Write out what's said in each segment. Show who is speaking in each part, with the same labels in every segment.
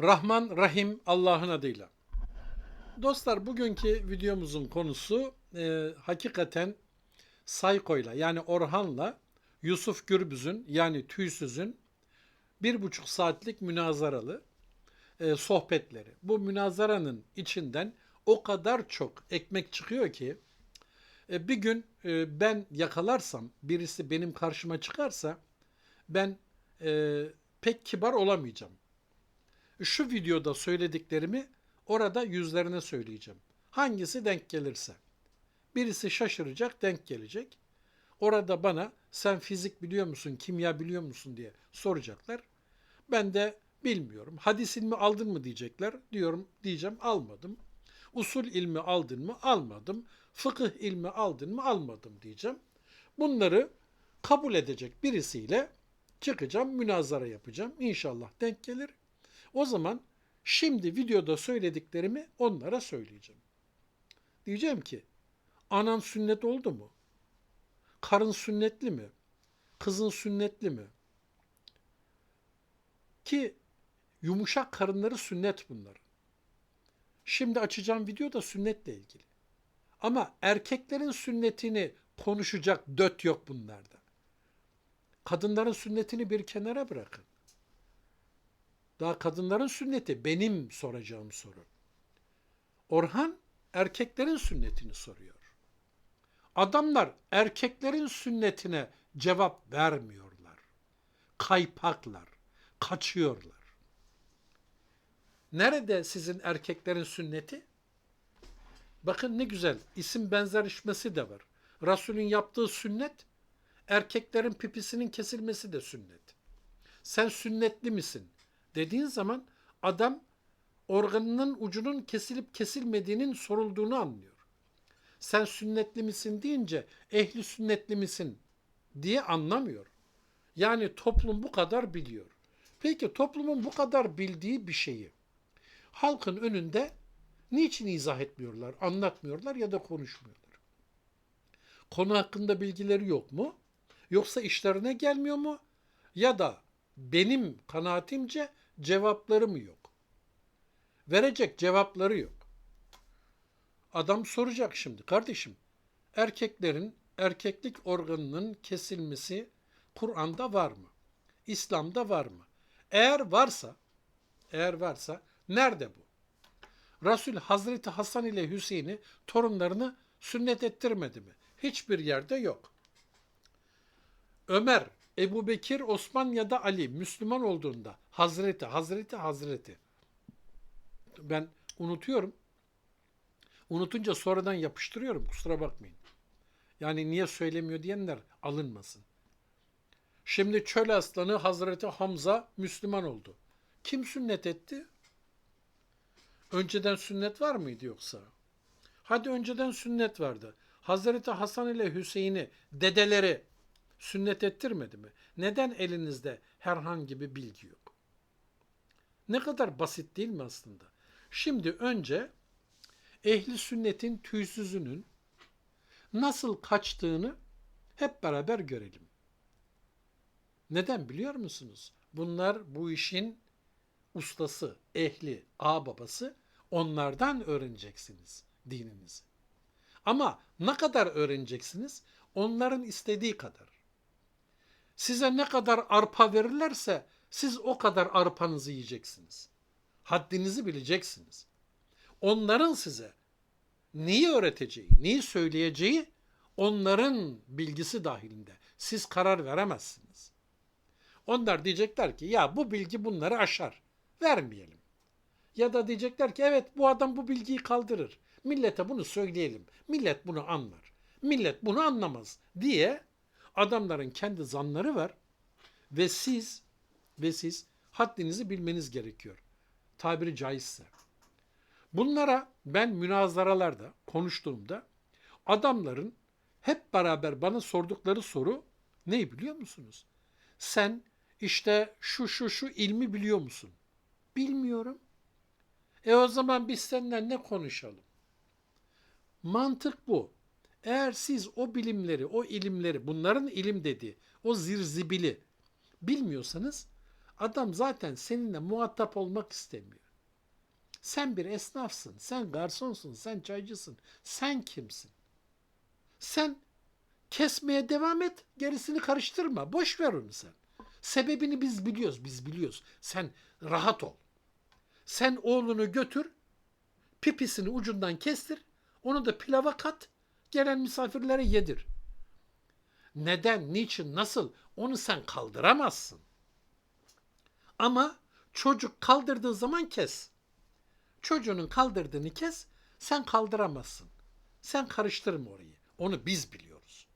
Speaker 1: Rahman Rahim Allah'ın adıyla. Dostlar bugünkü videomuzun konusu e, hakikaten Sayko'yla yani Orhan'la Yusuf Gürbüz'ün yani Tüysüz'ün bir buçuk saatlik münazaralı e, sohbetleri. Bu münazaranın içinden o kadar çok ekmek çıkıyor ki e, bir gün e, ben yakalarsam birisi benim karşıma çıkarsa ben e, pek kibar olamayacağım şu videoda söylediklerimi orada yüzlerine söyleyeceğim. Hangisi denk gelirse. Birisi şaşıracak, denk gelecek. Orada bana sen fizik biliyor musun, kimya biliyor musun diye soracaklar. Ben de bilmiyorum. Hadis ilmi aldın mı diyecekler. Diyorum diyeceğim almadım. Usul ilmi aldın mı? Almadım. Fıkıh ilmi aldın mı? Almadım diyeceğim. Bunları kabul edecek birisiyle çıkacağım, münazara yapacağım. İnşallah denk gelir. O zaman şimdi videoda söylediklerimi onlara söyleyeceğim. Diyeceğim ki anan sünnet oldu mu? Karın sünnetli mi? Kızın sünnetli mi? Ki yumuşak karınları sünnet bunlar. Şimdi açacağım video da sünnetle ilgili. Ama erkeklerin sünnetini konuşacak döt yok bunlarda. Kadınların sünnetini bir kenara bırakın. Daha kadınların sünneti benim soracağım soru. Orhan erkeklerin sünnetini soruyor. Adamlar erkeklerin sünnetine cevap vermiyorlar. Kaypaklar, kaçıyorlar. Nerede sizin erkeklerin sünneti? Bakın ne güzel isim benzerleşmesi de var. Resulün yaptığı sünnet, erkeklerin pipisinin kesilmesi de sünnet. Sen sünnetli misin? Dediğin zaman adam organının ucunun kesilip kesilmediğinin sorulduğunu anlıyor. Sen sünnetli misin deyince ehli sünnetli misin diye anlamıyor. Yani toplum bu kadar biliyor. Peki toplumun bu kadar bildiği bir şeyi halkın önünde niçin izah etmiyorlar, anlatmıyorlar ya da konuşmuyorlar? Konu hakkında bilgileri yok mu? Yoksa işlerine gelmiyor mu? Ya da benim kanaatimce cevapları mı yok? Verecek cevapları yok. Adam soracak şimdi kardeşim. Erkeklerin erkeklik organının kesilmesi Kur'an'da var mı? İslam'da var mı? Eğer varsa, eğer varsa nerede bu? Resul Hazreti Hasan ile Hüseyin'i torunlarını sünnet ettirmedi mi? Hiçbir yerde yok. Ömer Ebu Bekir, Osman ya da Ali Müslüman olduğunda Hazreti, Hazreti, Hazreti. Ben unutuyorum. Unutunca sonradan yapıştırıyorum kusura bakmayın. Yani niye söylemiyor diyenler alınmasın. Şimdi çöl aslanı Hazreti Hamza Müslüman oldu. Kim sünnet etti? Önceden sünnet var mıydı yoksa? Hadi önceden sünnet vardı. Hazreti Hasan ile Hüseyin'i dedeleri sünnet ettirmedi mi? Neden elinizde herhangi bir bilgi yok? Ne kadar basit değil mi aslında? Şimdi önce ehli sünnetin tüysüzünün nasıl kaçtığını hep beraber görelim. Neden biliyor musunuz? Bunlar bu işin ustası, ehli, ağ babası onlardan öğreneceksiniz dininizi. Ama ne kadar öğreneceksiniz? Onların istediği kadar. Size ne kadar arpa verirlerse siz o kadar arpanızı yiyeceksiniz. Haddinizi bileceksiniz. Onların size neyi öğreteceği, neyi söyleyeceği onların bilgisi dahilinde. Siz karar veremezsiniz. Onlar diyecekler ki ya bu bilgi bunları aşar. Vermeyelim. Ya da diyecekler ki evet bu adam bu bilgiyi kaldırır. Millete bunu söyleyelim. Millet bunu anlar. Millet bunu anlamaz diye Adamların kendi zanları var ve siz ve siz haddinizi bilmeniz gerekiyor. Tabiri caizse. Bunlara ben münazaralarda konuştuğumda adamların hep beraber bana sordukları soru ne biliyor musunuz? Sen işte şu şu şu ilmi biliyor musun? Bilmiyorum. E o zaman biz seninle ne konuşalım? Mantık bu. Eğer siz o bilimleri, o ilimleri, bunların ilim dediği, o zirzibili bilmiyorsanız Adam zaten seninle muhatap olmak istemiyor. Sen bir esnafsın, sen garsonsun, sen çaycısın. Sen kimsin? Sen kesmeye devam et, gerisini karıştırma. Boş ver onu sen. Sebebini biz biliyoruz, biz biliyoruz. Sen rahat ol. Sen oğlunu götür, pipisini ucundan kestir, onu da pilava kat, gelen misafirlere yedir. Neden, niçin, nasıl onu sen kaldıramazsın. Ama çocuk kaldırdığı zaman kes. Çocuğunun kaldırdığını kes, sen kaldıramazsın. Sen karıştırma orayı. Onu biz biliyoruz.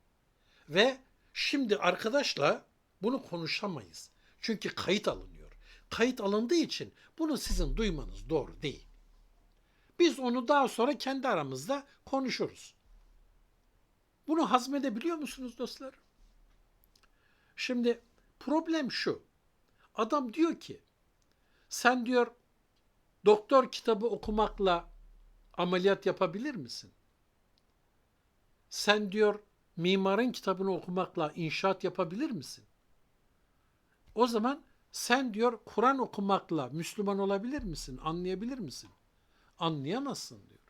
Speaker 1: Ve şimdi arkadaşla bunu konuşamayız. Çünkü kayıt alınıyor. Kayıt alındığı için bunu sizin duymanız doğru değil. Biz onu daha sonra kendi aramızda konuşuruz. Bunu hazmedebiliyor musunuz dostlar? Şimdi problem şu. Adam diyor ki sen diyor doktor kitabı okumakla ameliyat yapabilir misin? Sen diyor mimarın kitabını okumakla inşaat yapabilir misin? O zaman sen diyor Kur'an okumakla Müslüman olabilir misin? Anlayabilir misin? Anlayamazsın diyor.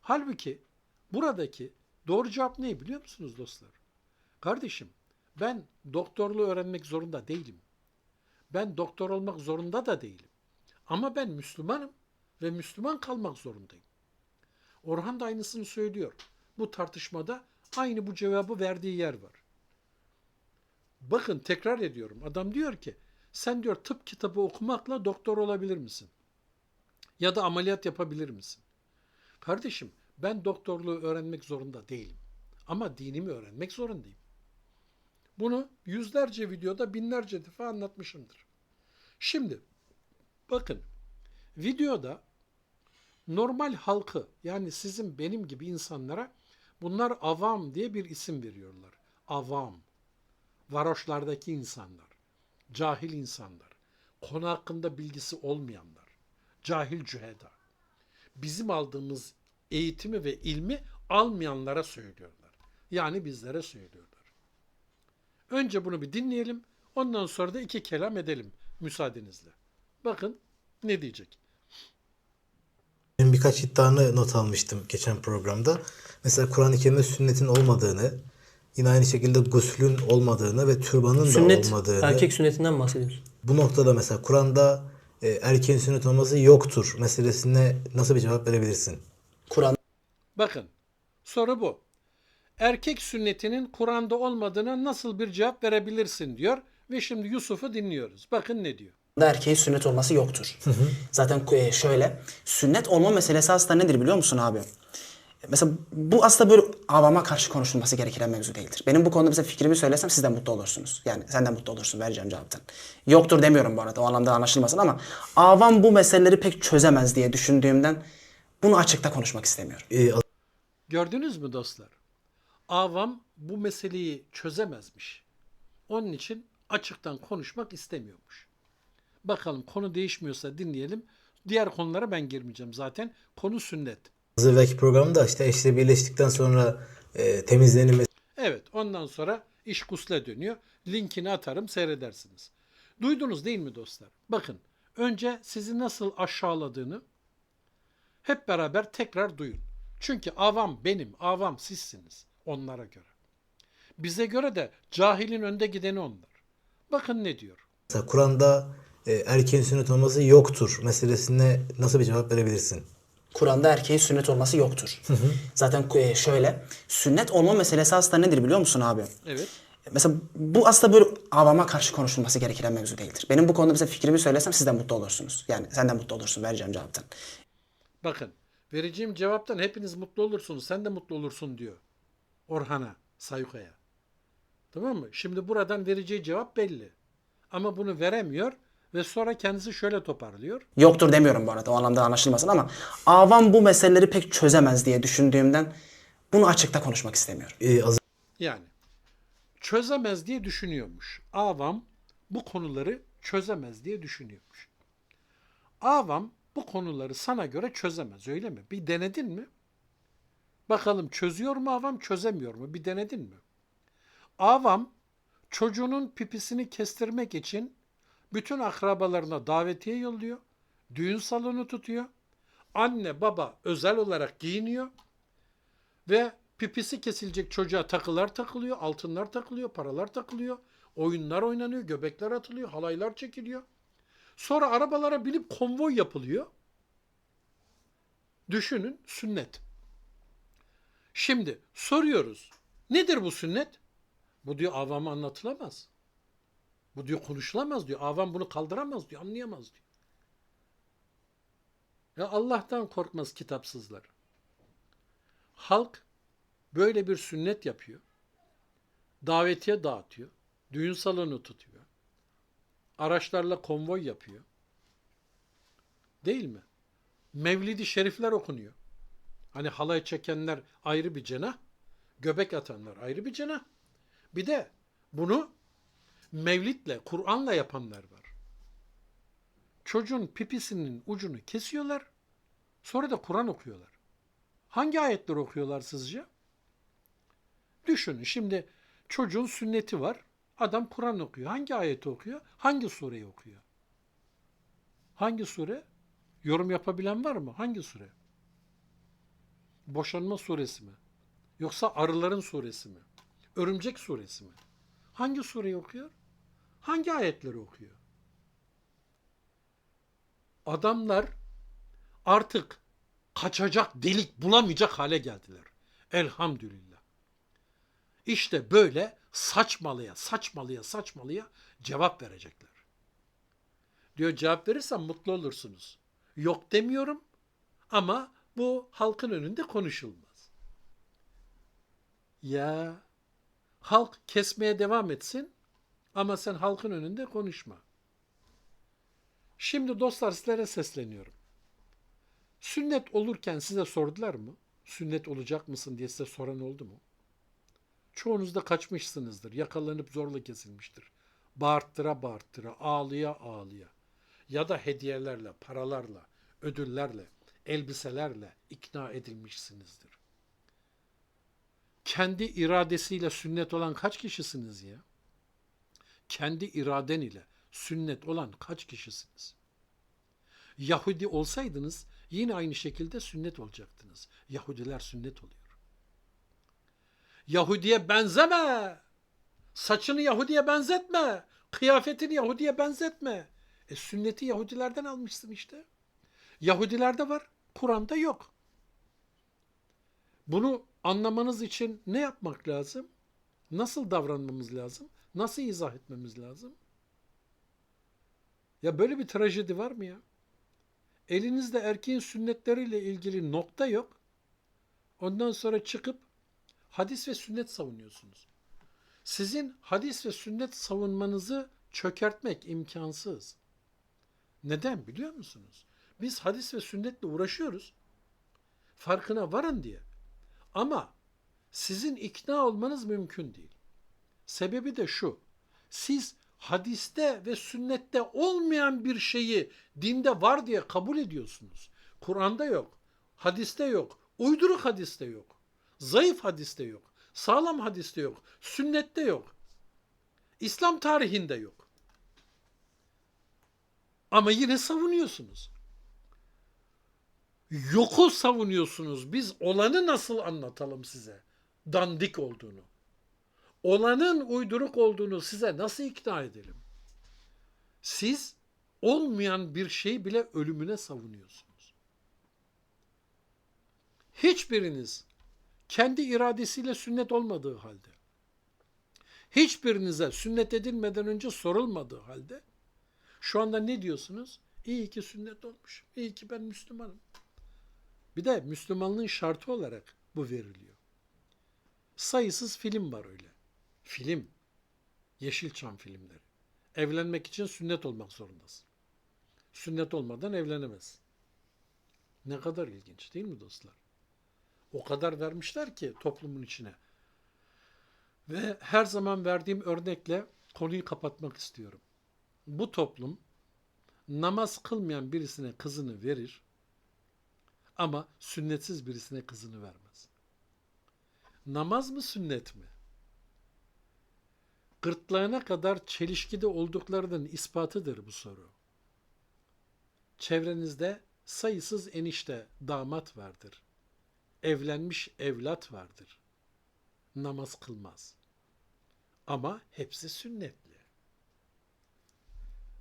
Speaker 1: Halbuki buradaki doğru cevap ne biliyor musunuz dostlar? Kardeşim ben doktorluğu öğrenmek zorunda değilim. Ben doktor olmak zorunda da değilim. Ama ben Müslümanım ve Müslüman kalmak zorundayım. Orhan da aynısını söylüyor. Bu tartışmada aynı bu cevabı verdiği yer var. Bakın tekrar ediyorum. Adam diyor ki sen diyor tıp kitabı okumakla doktor olabilir misin? Ya da ameliyat yapabilir misin? Kardeşim ben doktorluğu öğrenmek zorunda değilim. Ama dinimi öğrenmek zorundayım. Bunu yüzlerce videoda binlerce defa anlatmışımdır. Şimdi bakın videoda normal halkı yani sizin benim gibi insanlara bunlar avam diye bir isim veriyorlar. Avam. Varoşlardaki insanlar. Cahil insanlar. Konu hakkında bilgisi olmayanlar. Cahil cüheda. Bizim aldığımız eğitimi ve ilmi almayanlara söylüyorlar. Yani bizlere söylüyorlar. Önce bunu bir dinleyelim. Ondan sonra da iki kelam edelim müsaadenizle. Bakın ne diyecek.
Speaker 2: Benim birkaç iddianı not almıştım geçen programda. Mesela Kur'an-ı Kerim'de sünnetin olmadığını, yine aynı şekilde guslün olmadığını ve türbanın
Speaker 3: Sünnet,
Speaker 2: da olmadığını.
Speaker 3: erkek sünnetinden bahsediyoruz.
Speaker 2: Bu noktada mesela Kur'an'da e, erkeğin sünnet olması yoktur meselesine nasıl bir cevap verebilirsin?
Speaker 3: Kur'an
Speaker 1: Bakın soru bu. Erkek sünnetinin Kur'an'da olmadığına nasıl bir cevap verebilirsin diyor ve şimdi Yusuf'u dinliyoruz. Bakın ne diyor.
Speaker 4: da erkeğin sünnet olması yoktur. Zaten e, şöyle, sünnet olma meselesi aslında nedir biliyor musun abi? Mesela bu aslında böyle avama karşı konuşulması gereken mevzu değildir. Benim bu konuda mesela fikrimi söylesem siz de mutlu olursunuz. Yani sen de mutlu olursun vereceğim cevaptan. Yoktur demiyorum bu arada o anlamda anlaşılmasın ama avam bu meseleleri pek çözemez diye düşündüğümden bunu açıkta konuşmak istemiyorum.
Speaker 1: Gördünüz mü dostlar? Avam bu meseleyi çözemezmiş. Onun için açıktan konuşmak istemiyormuş. Bakalım konu değişmiyorsa dinleyelim. Diğer konulara ben girmeyeceğim zaten. Konu sünnet.
Speaker 2: az evvelki programda işte eşle birleştikten sonra e, temizlenilmesi
Speaker 1: Evet ondan sonra iş gusle dönüyor. Linkini atarım seyredersiniz. Duydunuz değil mi dostlar? Bakın önce sizi nasıl aşağıladığını hep beraber tekrar duyun. Çünkü avam benim, avam sizsiniz onlara göre. Bize göre de cahilin önde gideni onlar. Bakın ne diyor.
Speaker 2: mesela Kur'an'da e, erkeğin sünnet olması yoktur meselesine nasıl bir cevap verebilirsin?
Speaker 4: Kur'an'da erkeğin sünnet olması yoktur. Zaten e, şöyle, sünnet olma meselesi aslında nedir biliyor musun abi?
Speaker 1: Evet.
Speaker 4: Mesela bu aslında böyle avama karşı konuşulması gereken mevzu değildir. Benim bu konuda mesela fikrimi söylesem siz de mutlu olursunuz. Yani sen de mutlu olursun vereceğim cevaptan.
Speaker 1: Bakın vereceğim cevaptan hepiniz mutlu olursunuz. Sen de mutlu olursun diyor. Orhan'a, Sayuka'ya. Tamam mı? Şimdi buradan vereceği cevap belli. Ama bunu veremiyor ve sonra kendisi şöyle toparlıyor.
Speaker 4: Yoktur demiyorum bu arada o anlamda anlaşılmasın ama avam bu meseleleri pek çözemez diye düşündüğümden bunu açıkta konuşmak istemiyorum.
Speaker 2: Az
Speaker 1: Yani çözemez diye düşünüyormuş. Avam bu konuları çözemez diye düşünüyormuş. Avam bu konuları sana göre çözemez öyle mi? Bir denedin mi? Bakalım çözüyor mu avam çözemiyor mu? Bir denedin mi? Avam çocuğunun pipisini kestirmek için Bütün akrabalarına davetiye yolluyor. Düğün salonu tutuyor. Anne baba özel olarak giyiniyor. Ve pipisi kesilecek çocuğa takılar takılıyor, altınlar takılıyor, paralar takılıyor. Oyunlar oynanıyor, göbekler atılıyor, halaylar çekiliyor. Sonra arabalara binip konvoy yapılıyor. Düşünün sünnet. Şimdi soruyoruz. Nedir bu sünnet? Bu diyor avama anlatılamaz. Bu diyor konuşulamaz diyor. Avam bunu kaldıramaz diyor, anlayamaz diyor. Ya Allah'tan korkmaz kitapsızlar. Halk böyle bir sünnet yapıyor. Davetiye dağıtıyor. Düğün salonu tutuyor. Araçlarla konvoy yapıyor. Değil mi? Mevlidi şerifler okunuyor. Hani halay çekenler ayrı bir cenah, göbek atanlar ayrı bir cenah. Bir de bunu mevlitle, Kur'an'la yapanlar var. Çocuğun pipisinin ucunu kesiyorlar, sonra da Kur'an okuyorlar. Hangi ayetleri okuyorlar sizce? Düşünün şimdi çocuğun sünneti var. Adam Kur'an okuyor. Hangi ayeti okuyor? Hangi sureyi okuyor? Hangi sure? Yorum yapabilen var mı? Hangi sure? Boşanma suresi mi? Yoksa arıların suresi mi? Örümcek suresi mi? Hangi sureyi okuyor? Hangi ayetleri okuyor? Adamlar artık kaçacak delik bulamayacak hale geldiler. Elhamdülillah. İşte böyle saçmalıya, saçmalıya, saçmalıya cevap verecekler. Diyor cevap verirsem mutlu olursunuz. Yok demiyorum ama bu halkın önünde konuşulmaz. Ya halk kesmeye devam etsin ama sen halkın önünde konuşma. Şimdi dostlar sizlere sesleniyorum. Sünnet olurken size sordular mı? Sünnet olacak mısın diye size soran oldu mu? Çoğunuz da kaçmışsınızdır. Yakalanıp zorla kesilmiştir. Bağırttıra bağırttıra, ağlıya ağlıya. Ya da hediyelerle, paralarla, ödüllerle, elbiselerle ikna edilmişsinizdir. Kendi iradesiyle sünnet olan kaç kişisiniz ya? Kendi iraden ile sünnet olan kaç kişisiniz? Yahudi olsaydınız yine aynı şekilde sünnet olacaktınız. Yahudiler sünnet oluyor. Yahudiye benzeme. Saçını Yahudiye benzetme. Kıyafetini Yahudiye benzetme. E sünneti Yahudilerden almışsın işte. Yahudilerde var, Kur'an'da yok. Bunu anlamanız için ne yapmak lazım? Nasıl davranmamız lazım? Nasıl izah etmemiz lazım? Ya böyle bir trajedi var mı ya? Elinizde erkeğin sünnetleriyle ilgili nokta yok. Ondan sonra çıkıp hadis ve sünnet savunuyorsunuz. Sizin hadis ve sünnet savunmanızı çökertmek imkansız. Neden biliyor musunuz? Biz hadis ve sünnetle uğraşıyoruz. Farkına varın diye. Ama sizin ikna olmanız mümkün değil. Sebebi de şu. Siz hadiste ve sünnette olmayan bir şeyi dinde var diye kabul ediyorsunuz. Kur'an'da yok, hadiste yok, uyduruk hadiste yok, zayıf hadiste yok, sağlam hadiste yok, sünnette yok, İslam tarihinde yok. Ama yine savunuyorsunuz. Yoku savunuyorsunuz. Biz olanı nasıl anlatalım size? Dandik olduğunu. Olanın uyduruk olduğunu size nasıl ikna edelim? Siz olmayan bir şey bile ölümüne savunuyorsunuz. Hiçbiriniz kendi iradesiyle sünnet olmadığı halde, hiçbirinize sünnet edilmeden önce sorulmadığı halde, şu anda ne diyorsunuz? İyi ki sünnet olmuş. İyi ki ben Müslümanım. Bir de Müslümanlığın şartı olarak bu veriliyor. Sayısız film var öyle. Film. Yeşilçam filmleri. Evlenmek için sünnet olmak zorundasın. Sünnet olmadan evlenemezsin. Ne kadar ilginç değil mi dostlar? O kadar vermişler ki toplumun içine. Ve her zaman verdiğim örnekle konuyu kapatmak istiyorum. Bu toplum namaz kılmayan birisine kızını verir ama sünnetsiz birisine kızını vermez. Namaz mı sünnet mi? Gırtlağına kadar çelişkide olduklarının ispatıdır bu soru. Çevrenizde sayısız enişte damat vardır. Evlenmiş evlat vardır. Namaz kılmaz. Ama hepsi sünnetli.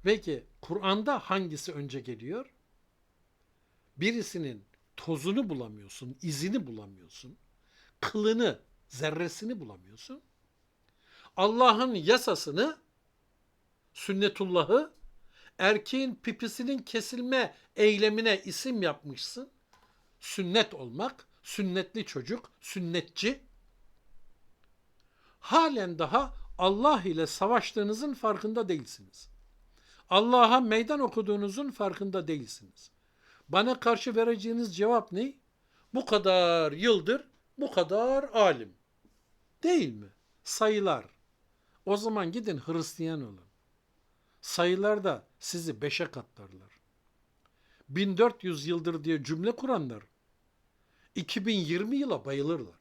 Speaker 1: Peki Kur'an'da hangisi önce geliyor? Birisinin tozunu bulamıyorsun, izini bulamıyorsun, kılını, zerresini bulamıyorsun. Allah'ın yasasını, sünnetullahı, erkeğin pipisinin kesilme eylemine isim yapmışsın. Sünnet olmak, sünnetli çocuk, sünnetçi. Halen daha Allah ile savaştığınızın farkında değilsiniz. Allah'a meydan okuduğunuzun farkında değilsiniz. Bana karşı vereceğiniz cevap ne? Bu kadar yıldır bu kadar alim. Değil mi? Sayılar. O zaman gidin Hristiyan olun. Sayılarda sizi beşe katlarlar. 1400 yıldır diye cümle kuranlar 2020 yıla bayılırlar.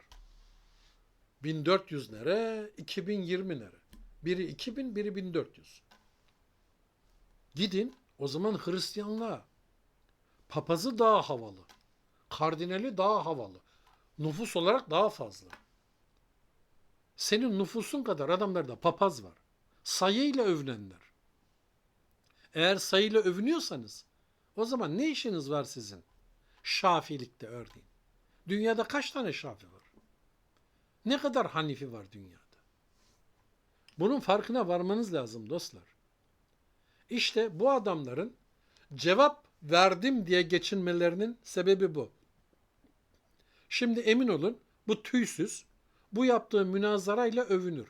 Speaker 1: 1400 nere, 2020 nere? Biri 2000, biri 1400. Gidin o zaman Hristiyanlığa. Papazı daha havalı. Kardinali daha havalı. Nüfus olarak daha fazla. Senin nüfusun kadar adamlarda papaz var. Sayıyla övünenler. Eğer sayıyla övünüyorsanız o zaman ne işiniz var sizin? Şafilikte örneğin. Dünyada kaç tane şafi var? Ne kadar hanifi var dünyada? Bunun farkına varmanız lazım dostlar. İşte bu adamların cevap verdim diye geçinmelerinin sebebi bu. Şimdi emin olun bu tüysüz, bu yaptığı münazarayla övünür.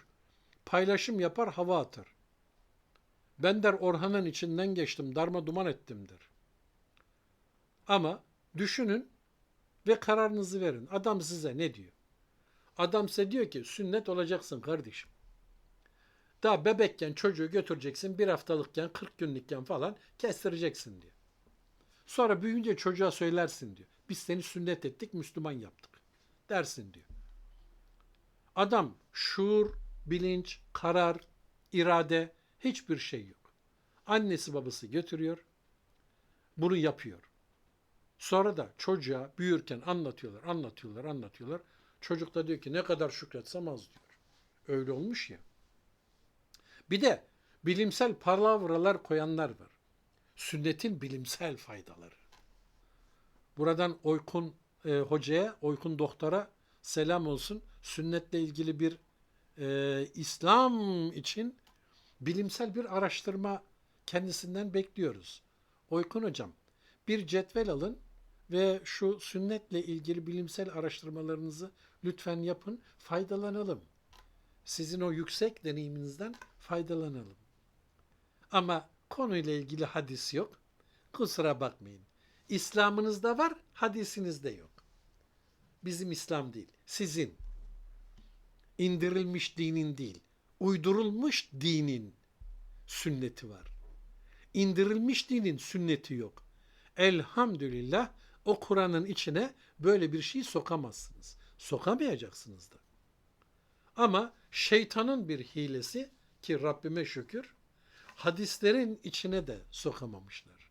Speaker 1: Paylaşım yapar, hava atar. Ben der Orhan'ın içinden geçtim, darma duman ettim der. Ama düşünün ve kararınızı verin. Adam size ne diyor? Adam size diyor ki sünnet olacaksın kardeşim. Daha bebekken çocuğu götüreceksin bir haftalıkken 40 günlükken falan kestireceksin diyor. Sonra büyüyünce çocuğa söylersin diyor. Biz seni sünnet ettik Müslüman yaptık dersin diyor. Adam şuur, bilinç, karar, irade hiçbir şey yok. Annesi babası götürüyor. Bunu yapıyor. Sonra da çocuğa büyürken anlatıyorlar, anlatıyorlar, anlatıyorlar. Çocuk da diyor ki ne kadar şükretsem az diyor. Öyle olmuş ya. Bir de bilimsel palavralar koyanlar var. Sünnetin bilimsel faydaları. Buradan Oykun e, hocaya, Oykun doktora selam olsun. Sünnetle ilgili bir e, İslam için bilimsel bir araştırma kendisinden bekliyoruz. Oykun hocam bir cetvel alın ve şu sünnetle ilgili bilimsel araştırmalarınızı lütfen yapın, faydalanalım. Sizin o yüksek deneyiminizden faydalanalım. Ama konuyla ilgili hadis yok. Kusura bakmayın. İslam'ınızda var, hadisinizde yok. Bizim İslam değil, sizin. indirilmiş dinin değil, uydurulmuş dinin sünneti var. İndirilmiş dinin sünneti yok. Elhamdülillah o Kur'an'ın içine böyle bir şey sokamazsınız. Sokamayacaksınız da. Ama şeytanın bir hilesi ki Rabbime şükür hadislerin içine de sokamamışlar.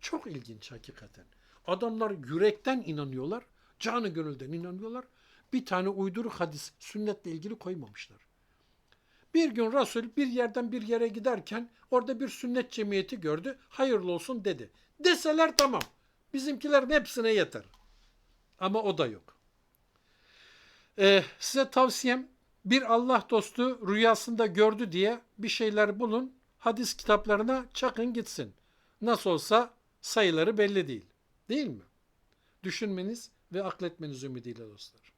Speaker 1: Çok ilginç hakikaten. Adamlar yürekten inanıyorlar, canı gönülden inanıyorlar. Bir tane uyduruk hadis sünnetle ilgili koymamışlar. Bir gün Resul bir yerden bir yere giderken orada bir sünnet cemiyeti gördü. Hayırlı olsun dedi. Deseler tamam. Bizimkilerin hepsine yeter. Ama o da yok. Ee, size tavsiyem bir Allah dostu rüyasında gördü diye bir şeyler bulun. Hadis kitaplarına çakın gitsin. Nasıl olsa sayıları belli değil. Değil mi? Düşünmeniz ve akletmeniz ümidiyle dostlar.